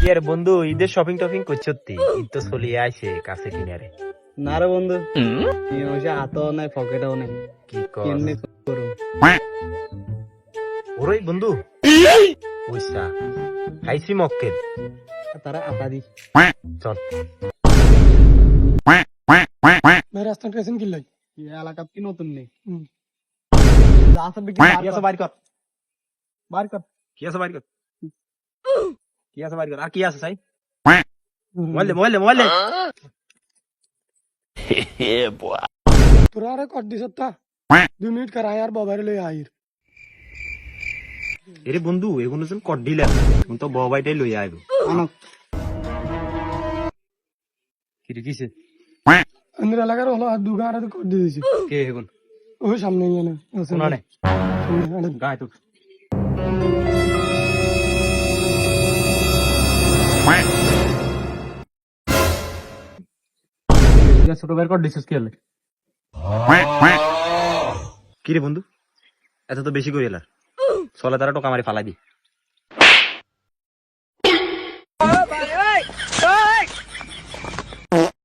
কি আর বন্ধু ঈদের শপিং টপিং করছতি ঈদ তো চলিয়ে আইছে কাছে কিনারে। না রে বন্ধু। মাসে হাতও নাই পকেটও নাই। কি কর কেমনে করু ওরই বন্ধু। পয়সা। খাইছি মক্কেল। তারা আটা দি। চল। ভাই রাস্তা ট্রেসিং কি লাই? এই এলাকাত কি নতুন নেই? যা আছে বিক্রি কি আছে বাইর কর। বার কর। কি আছে বাইর কর। কি আছে বাইর কর আর কি আছে সাই মোবাইল মোবাইল মোবাইল দে তোরা আরে কর দিছ তা দুই মিনিট কর আয়ার বাবার লই আইর এরে বন্ধু এগুলো যেন কর দিলাম এখন তো ববাইটাই লই আইব কি রে কিসে আন্দির এলাকার হলো আর দুগা আরে কর দিয়ে দিছি কে এখন ওই সামনে গেলে শোনা নে গায় তো ছোট বের কর দিছিস কি হলে? বন্ধু, এত তো বেশি করে এলার। চলে তারা টোকা মারি ফালাই দি।